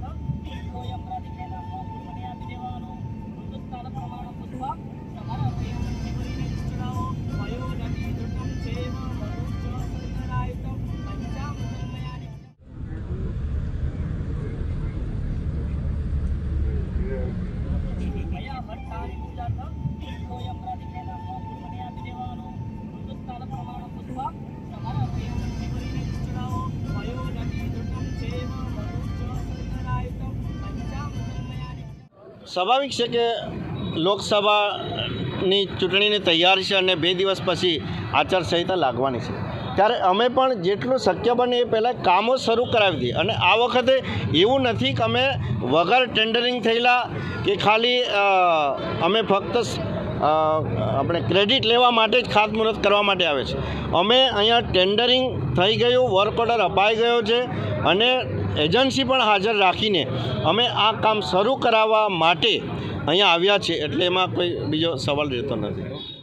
Thank you. સ્વાભાવિક છે કે લોકસભાની ચૂંટણીની તૈયારી છે અને બે દિવસ પછી આચારસંહિતા લાગવાની છે. ત્યારે અમે પણ જેટલું શક્ય બને એ પહેલાં કામો શરૂ કરાવી દઈએ. અને આ વખતે એવું નથી કે અમે વગર ટેન્ડરિંગ થયેલા કે ખાલી અમે ફક્ત આપણે ક્રેડિટ લેવા માટે જ ખાતમુહૂર્ત કરવા માટે આવે છે. અમે અહીંયા ટેન્ડરિંગ થઈ ગયું વર્ક ઓર્ડર અપાઈ ગયો છે અને એજન્સી પણ હાજર રાખીને અમે આ કામ શરૂ કરાવવા માટે અહીંયા આવ્યા છે એટલે એમાં કોઈ બીજો સવાલ રહેતો નથી.